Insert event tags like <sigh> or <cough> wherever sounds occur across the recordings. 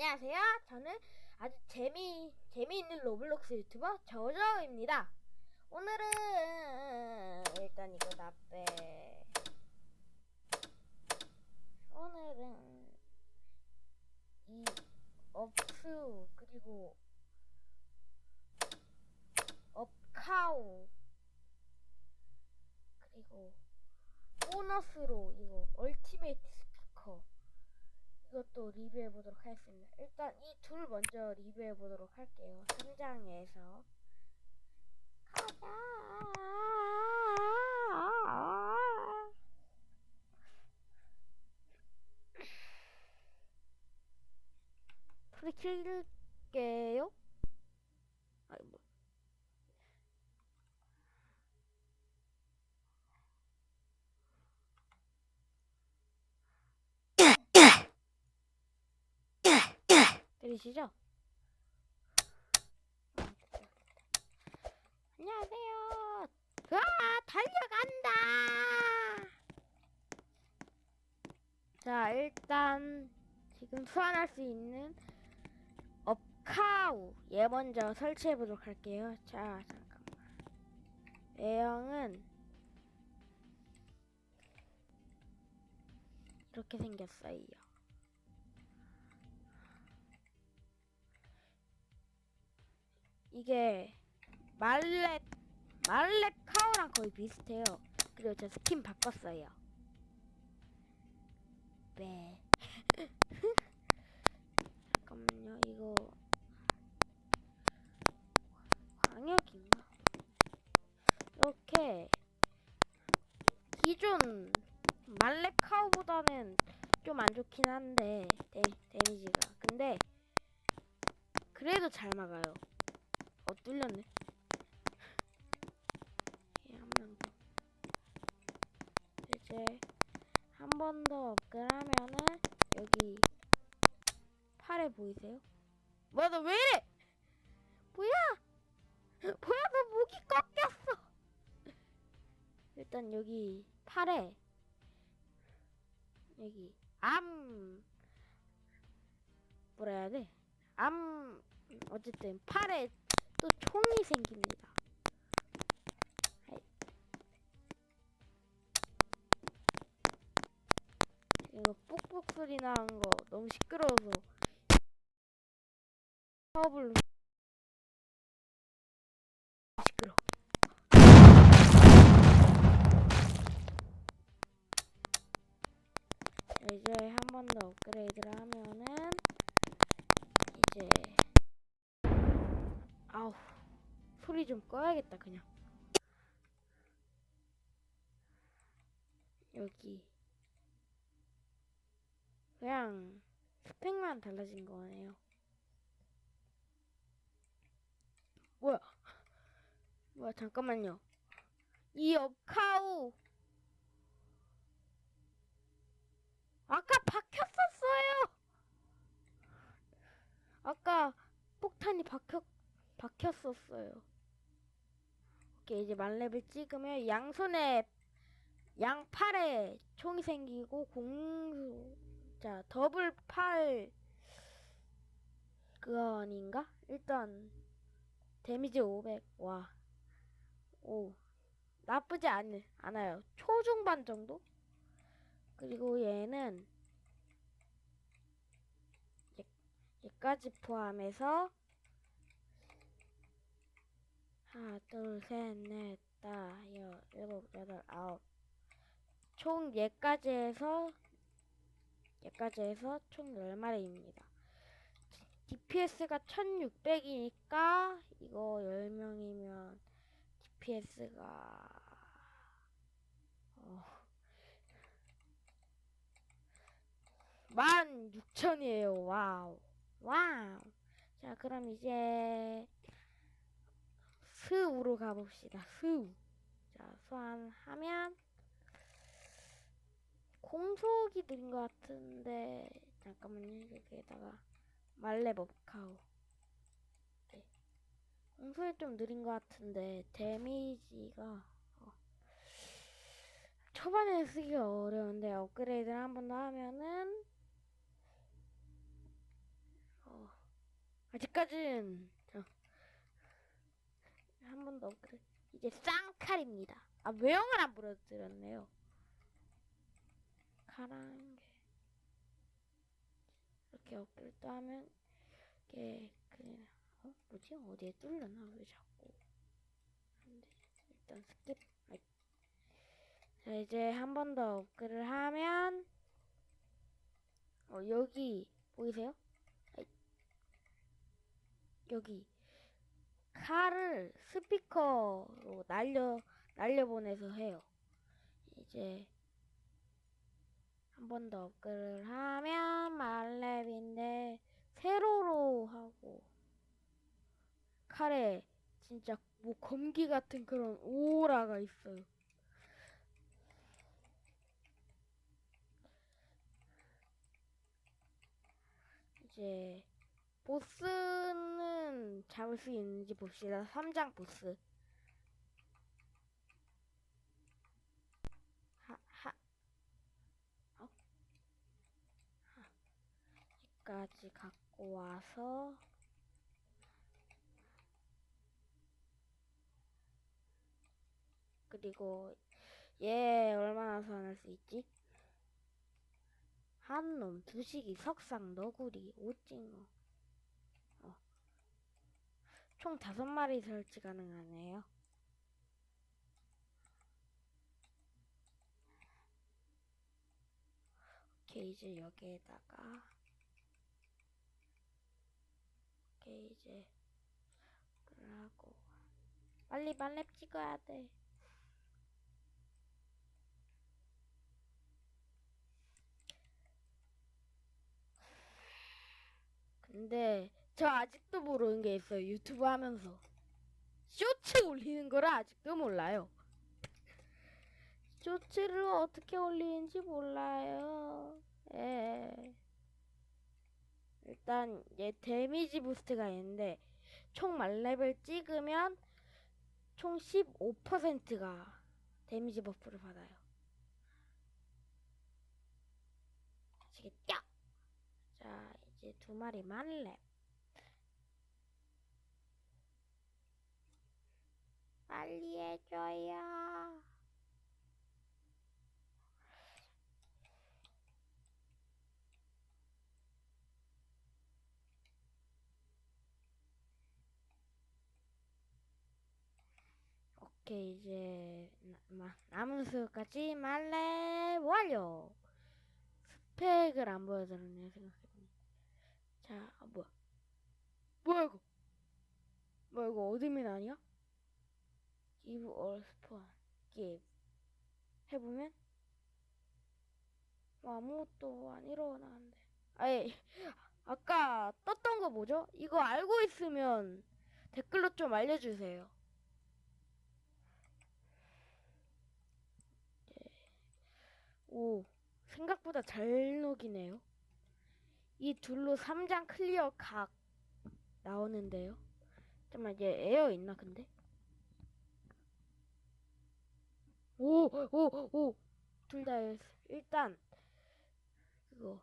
안녕하세요. 저는 아주 재미 재미있는 로블록스 유튜버 저저입니다. 오늘은 일단 이거 나 빼. 오늘은 이 업수 그리고 업카우 그리고 보너스로 이거 얼티메이트 이것도 리뷰해 보도록 하겠습니다. 일단 이 둘 먼저 리뷰해 보도록 할게요. 상장에서 가자. 소리 킬게요. 아이 뭐. 들리시죠? 안녕하세요. 와, 달려간다. 자, 일단 지금 소환할 수 있는 업카우 얘 먼저 설치해 보도록 할게요. 자, 잠깐만. 외형은 이렇게 생겼어요. 이게 말렛 말렛 카우랑 거의 비슷해요. 그리고 저 스킨 바꿨어요. 네. <laughs> 잠깐만요. 이거 광역인가? 이렇게 기존 말렛 카우보다는 좀 안 좋긴 한데 데, 데미지가. 근데 그래도 잘 막아요. 어 뚫렸네. 예, 한명 더. 이제 한 번 더 업그하면은 여기 팔에 보이세요? 뭐야 너 왜 이래? 뭐야? <laughs> 뭐야 너 목이 꺾였어. 일단 여기 팔에 여기 암 뭐라 해야 돼? 암 어쨌든 팔에 또 총이 생깁니다. 아이. 이거 뽁뽁 소리 나는 거 너무 시끄러워서 시끄러. 이제 한 번 더 업그레이드를 하면은 이제 아우 소리 좀 꺼야겠다 그냥. 여기. 그냥 스펙만 달라진 거네요. 뭐야? 뭐야 잠깐만요. 이 업카우. 아까 박혔었어요! 아까 폭탄이 박혔 박혔었어요. 오케이 이제 만렙을 찍으면 양손에 양팔에 총이 생기고 공자 더블 팔 아닌가? 일단 데미지 500. 와. 오. 나쁘지 않, 않아요. 초중반 정도? 그리고 얘는 얘, 얘까지 포함해서 하나, 둘, 셋, 넷, 다, 여, 일곱, 여덟, 아홉. 총 얘까지 해서 얘까지 해서 총 10마리입니다. DPS가 1600이니까 이거 10명이면 DPS가 어 16,000이에요. 와우. 와우. 자, 그럼 이제 스우로 가봅시다. 스. 자, 소환하면 공속이 된 것 같은데 잠깐만요. 여기에다가 말레법카우. 네. 공속이 좀 느린 것 같은데 데미지가 어. 초반에 쓰기가 어려운데 업그레이드를 한 번 더 하면은 아직까진 한 번더 업그레이드. 이제 쌍칼입니다. 아 외형을 안 보여드렸네요. 카랑 이렇게 업그레이드 하면 이게 그냥 어 뭐지 어디에 뚫렸나 왜 자꾸 안돼 일단 스킵. 자 이제 한 번 더 업그레이드 하면 어 여기 보이세요? 여기 칼을 스피커로 날려 날려보내서 해요. 이제 한 번 더 업그레이드 하면 말렙인데 세로로 하고 칼에 진짜 뭐 검기 같은 그런 오라가 있어요. 이제 보스는 잡을 수 있는지 봅시다. 3장 보스. 하, 하. 어? 하. 여기까지 갖고 와서 그리고 얘 얼마나 소환할 수 있지? 한놈, 두식이, 석상, 너구리, 오징어. 어. 총 다섯 마리 설치 가능하네요. 오케이, 이제 여기에다가. 오케이, 이제. 그러고. 빨리 말렙 찍어야 돼. 근데 저 아직도 모르는 게 있어요. 유튜브 하면서 쇼츠 올리는 거를 아직도 몰라요. 쇼츠를 어떻게 올리는지 몰라요. 예. 일단 얘 데미지 부스트가 있는데 총 만렙을 찍으면 총 15%가 데미지 버프를 받아요. 아시겠죠? 자, 이제 두 마리 만렙. 빨리 해줘요. 오케이 이제 남은 수까지 만렙 완료. 스펙을 안 보여드렸네요 생각해보니. 자, 아, 뭐야? 뭐야 이거? 뭐야 이거 어드민 아니야? Give or spawn. Give. 해보면 뭐 아무것도 안 일어나는데. 아예 <laughs> 아까 떴던 거 뭐죠? 이거 알고 있으면 댓글로 좀 알려주세요. 예. 오, 생각보다 잘 녹이네요. 이 둘로 3장 클리어 각 나오는데요. 잠깐만, 얘 에어 있나, 근데? 오, 오, 오! 둘 다 일단, 그거.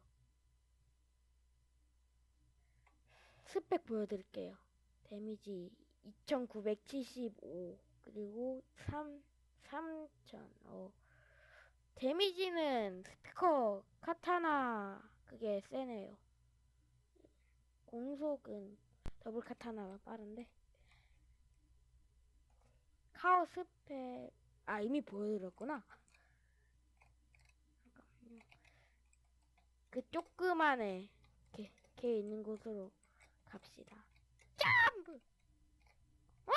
스펙 보여드릴게요. 데미지 2975, 그리고 3, 3000, 어. 데미지는 스피커 카타나 그게 세네요. 공속은 더블 카타나가 빠른데. 카오 스펙 아 이미 보여드렸구나. 잠깐만요. 그 조그만해 걔, 걔 있는 곳으로 갑시다. 점프! 와!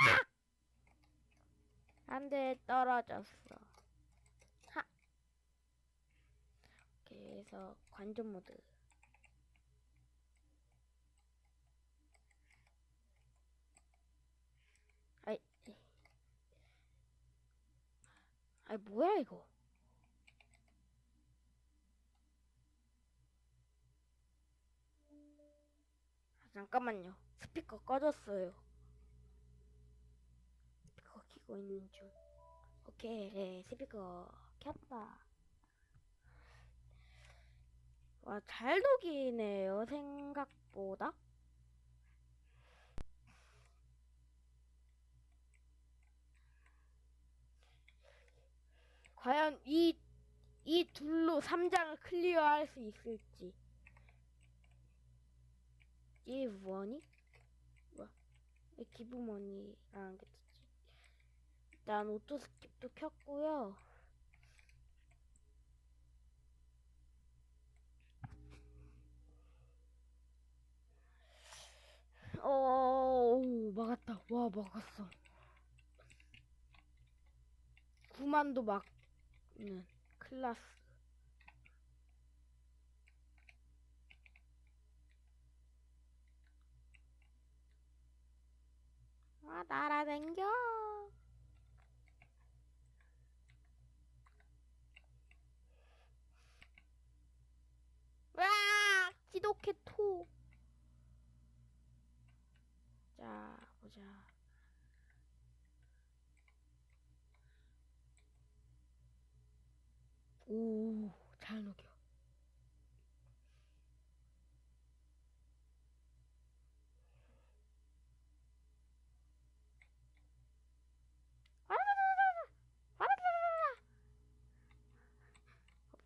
안돼 떨어졌어. 하. 그래서 관전 모드. 아이 뭐야 이거? 아, 잠깐만요. 스피커 꺼졌어요. 스피커 키고 있는 중. 오케이, 네, 스피커 켰다. 와, 잘 녹이네요, 생각보다. 과연 이, 이 둘로 3장을 클리어할 수 있을지. 이 뭐니? 뭐야? 왜 기부머니라는 게 뜨지? 일단 오토 스킵도 켰고요. 어, 오, 막았다. 와, 막았어. 9만도 막 는 클라스. 아, 날아댕겨. 와! 지독해 토. 자, 보자. 오, 잘 녹여.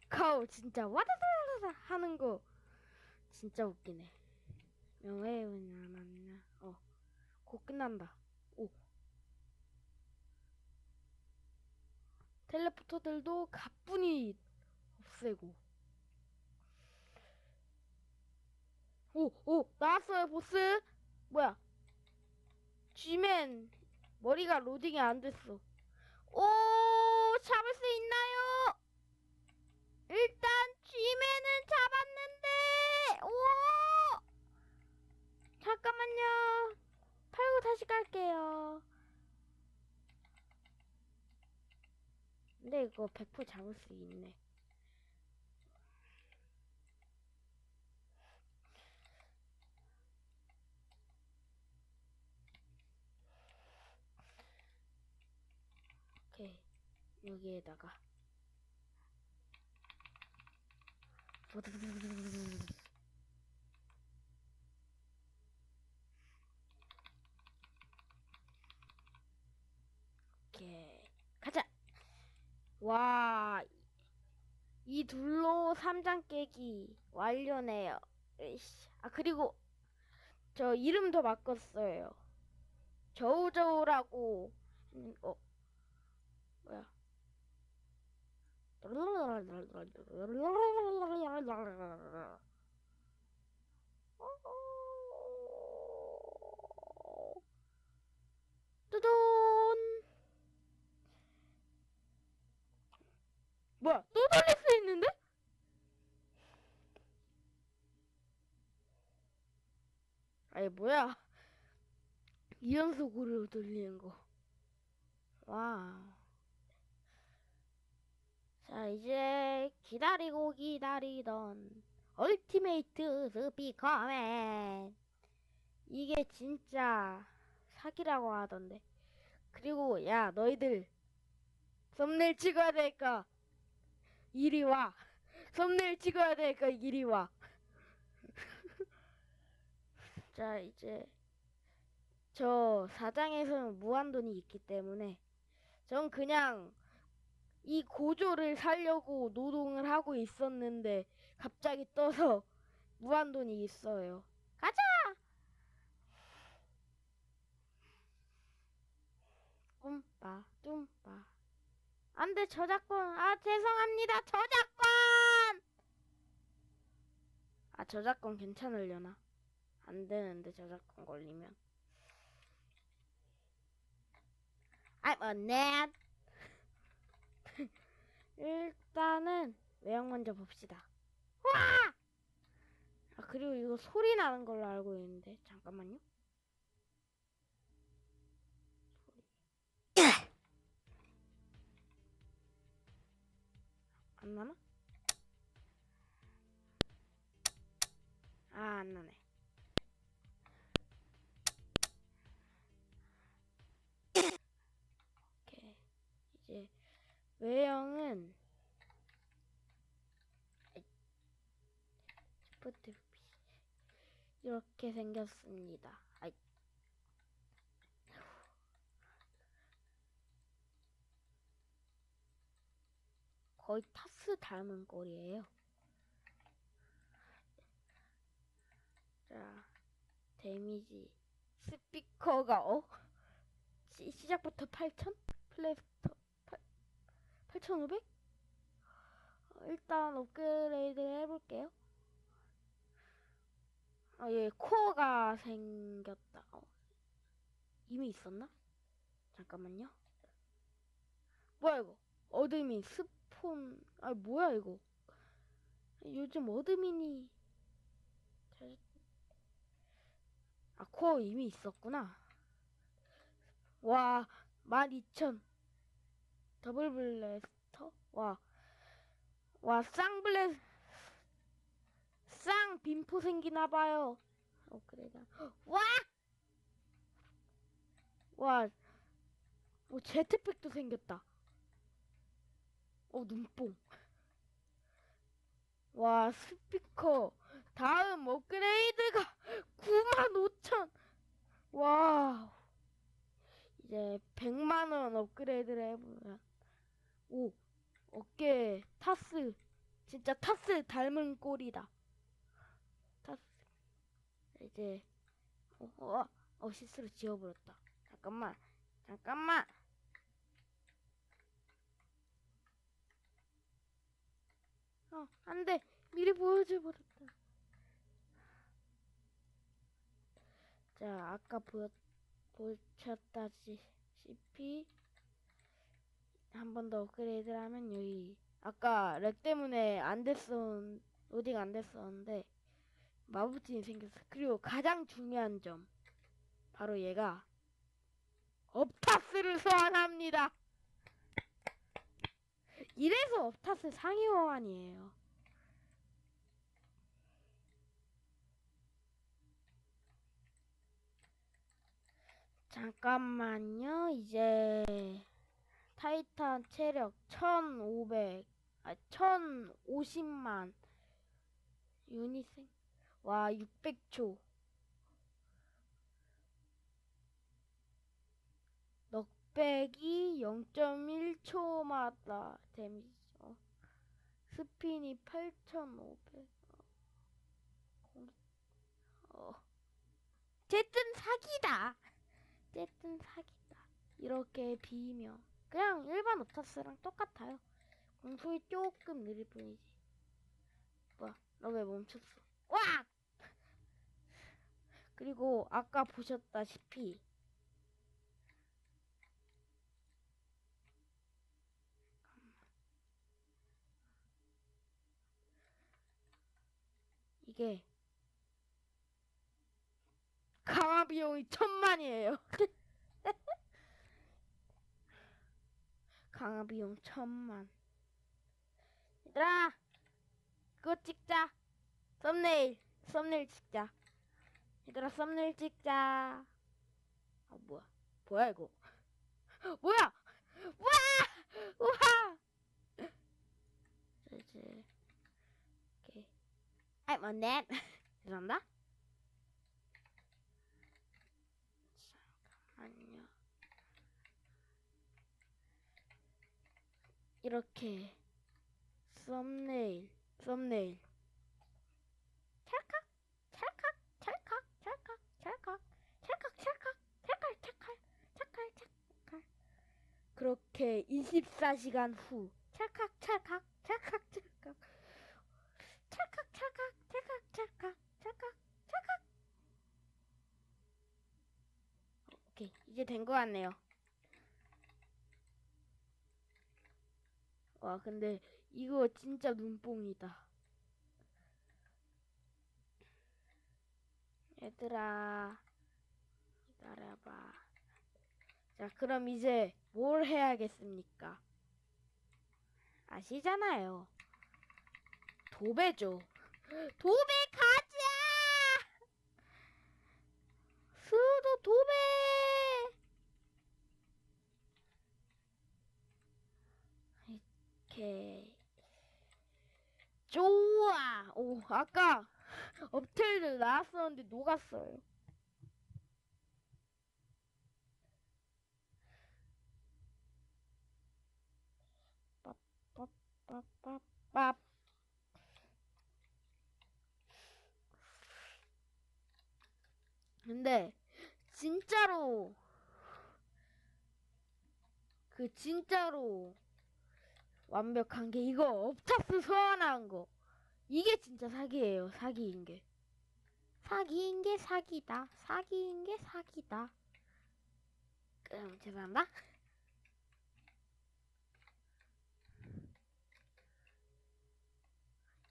카우 진짜 와다다다다 하는 거 진짜 웃기네. 명예의 남았나? 어, 곧 끝난다. 오. 텔레포터들도 가뿐히 없애고. 오, 오, 나왔어요, 보스. 뭐야? 쥐맨 머리가 로딩이 안 됐어. 오, 잡을 수 있나요? 일단 쥐맨은 잡았는데, 오! 잠깐만요. 팔고 다시 갈게요. 근데 이거 100% 잡을 수 있네. 오케이. 여기에다가. 오케이. 와, 이 둘로 3장 깨기 완료네요. 으이씨. 아, 그리고 저 이름도 바꿨어요. 저우저우라고, 음, 어, 뭐야. 뚜둔! 뭐야? 또 돌릴 수 있는데? 아니 뭐야? 이연속으로 돌리는 거. 와. 자 이제 기다리고 기다리던 얼티메이트 스피커맨 이게 진짜 사기라고 하던데. 그리고 야 너희들 썸네일 찍어야 되니까 이리 와. 썸네일 찍어야 되니까 이리 와. <laughs> 자, 이제 저 사장에서는 무한돈이 있기 때문에 전 그냥 이 고조를 살려고 노동을 하고 있었는데 갑자기 떠서 무한돈이 있어요. 가자! 쫌빠, 쫌빠. 안 돼, 저작권. 아, 죄송합니다. 저작권! 아, 저작권 괜찮으려나? 안 되는데, 저작권 걸리면. I'm a net. 일단은 외형 먼저 봅시다. 와! 아, 그리고 이거 소리 나는 걸로 알고 있는데, 잠깐만요. 안 나나? 아, 안 나네. 오케이. 이제 외형은 이렇게 생겼습니다. 아이. 거의 타스 닮은 꼴이에요. 자, 데미지. 스피커가, 어? 시, 시작부터 8,000? 플레이스터 8, 8,500? 어, 일단 업그레이드 해볼게요. 아, 얘 코어가 생겼다. 어. 이미 있었나? 잠깐만요. 뭐야 이거? 어드 민 스폰 아 뭐야 이거? 요즘 어드민이 잘- 아 코어 이미 있었구나. 와 12,000 더블 블래스터 와. 와 쌍블레 쌍 빈포 생기나 봐요. 업그레이드. 와! 와. 뭐 제트팩도 생겼다. 어 눈뽕. 와 스피커. 다음 업그레이드가 <laughs> 95,000. 와. 이제 100만 원 업그레이드를 해보면 오 어깨 타스 진짜 타스 닮은 꼴이다. 타스 이제 어, 어, 어 실수로 지워버렸다. 잠깐만 잠깐만. 어, 안 돼. 미리 보여줘 버렸다. 자, 아까 보였, 보셨다시피 한 번 더 업그레이드를 하면 여기 아까 렉 때문에 안 됐었 로딩 안 됐었는데 마부틴이 생겼어. 그리고 가장 중요한 점 바로 얘가 업타스를 소환합니다. 이래서 업타스 상위 호환이에요. 잠깐만요. 이제 타이탄 체력 1500, 아 1050만 유니생 와 600초. 넉백이 0.1초마다 데미지죠. 스핀이 8,500. 어. 어쨌든 사기다. 어쨌든 사기다. 이렇게 비면 그냥 일반 오타스랑 똑같아요. 공속이 조금 느릴 뿐이지. 뭐야? 너 왜 멈췄어? 와! 그리고 아까 보셨다시피 이게 강화 비용이 천만이에요. <laughs> 강화 비용 천만. 얘들아, 그거 찍자. 썸네일, 썸네일 찍자. 얘들아, 썸네일 찍자. 아 뭐야? 뭐야 이거? 뭐야? 와! 우와! <laughs> 자, 이제. 아이 뭔데? 죄송합니다. 잠깐만요. 이렇게 썸네일, 썸네일. 찰칵, 찰칵, 찰칵, 찰칵, 찰칵, 찰칵, 찰칵, 찰칵, 찰칵, 찰칵, 찰칵. 그렇게 24시간 후 찰칵, 찰칵, 찰칵. 찰칵, 찰칵, 찰칵, 찰칵, 찰칵, 찰칵. 오케이, 이제 된 것 같네요. 와, 근데 이거 진짜 눈뽕이다. 얘들아, 기다려봐. 자, 그럼 이제 뭘 해야겠습니까? 아시잖아요. 도배죠. 도배 가자! 수도 도배! 이렇게. 좋아! 오, 아까 업텔들 나왔었는데 녹았어요. 빠빠빠빠. 근데 진짜로 그 진짜로 완벽한 게 이거 업타스 소환한 거. 이게 진짜 사기예요 사기인 게. 사기인 게 사기다. 사기인 게 사기다. 그럼 죄송합니다.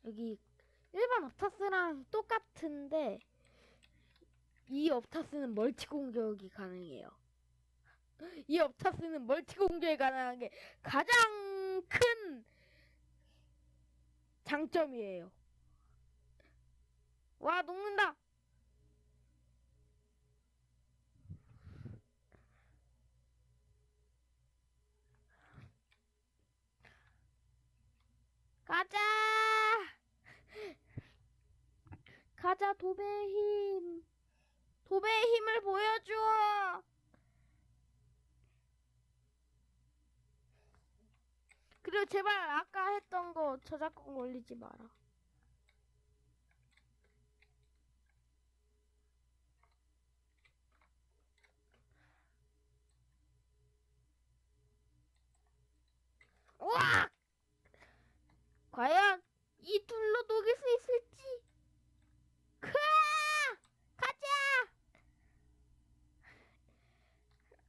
여기 일반 업타스랑 똑같은데 이 업타스는 멀티 공격이 가능해요. 이 업타스는 멀티 공격이 가능한 게 가장 큰 장점이에요. 와, 녹는다! 가자! 가자, 도배의 힘! 도배의 힘을 보여줘! 그리고 제발 아까 했던 거 저작권 걸리지 마라. 우와! 과연 이 둘로 녹일 수 있을지? 크아! 가자!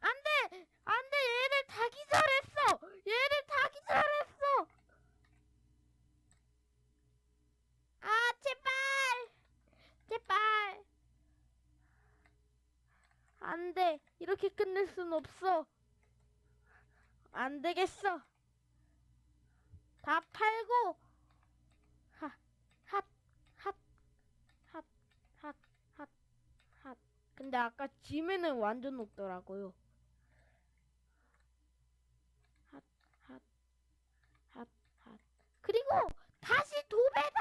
안 돼! 안 돼! 얘들 다 기절했어! 얘들 다 기절했어! 아, 제발! 제발! 안 돼! 이렇게 끝낼 순 없어! 안 되겠어! 다 팔고! 하, 핫, 핫, 핫, 핫, 핫, 핫. 근데 아까 짐에는 완전 높더라고요. 핫, 핫, 핫, 핫. 그리고 다시 도배다!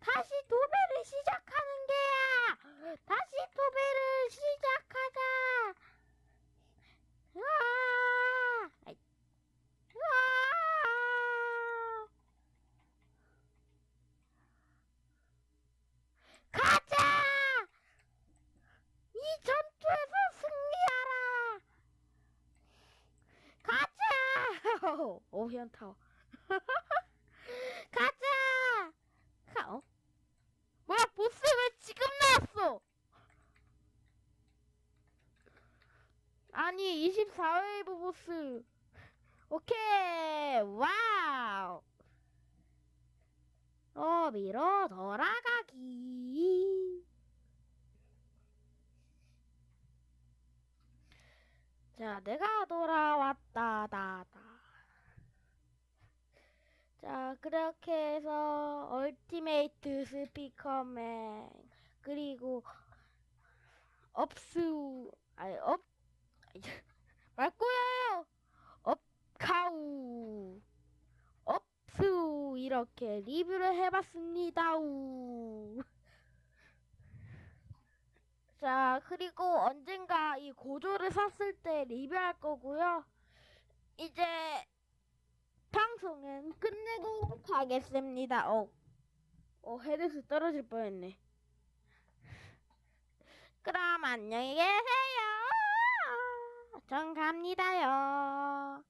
다시 도배를 시작하는 게야! 다시 도배를 시작하자! 으아! 아이, 으아! 가자! 이 전투에서 승리하라! 가자! 오, 현타워. <laughs> 가자! 가, 어? 뭐야, 보스 왜 지금 나왔어? 아니, 24웨이브 보스. 오케이, 와우! 어비로 돌아가기. 자, 내가 돌아왔다, 다다. 자, 그렇게 해서 얼티메이트 스피커맨 그리고 업수 아니 업 <laughs> 말꼬여요. 업카우 업수 이렇게 리뷰를 해봤습니다. 우. <laughs> 자, 그리고 언젠가 이 고조를 샀을 때 리뷰할 거고요. 이제 방송은 끝내고 가겠습니다. 어, 어 헤드스 떨어질 뻔했네. 그럼 안녕히 계세요. 전 갑니다요.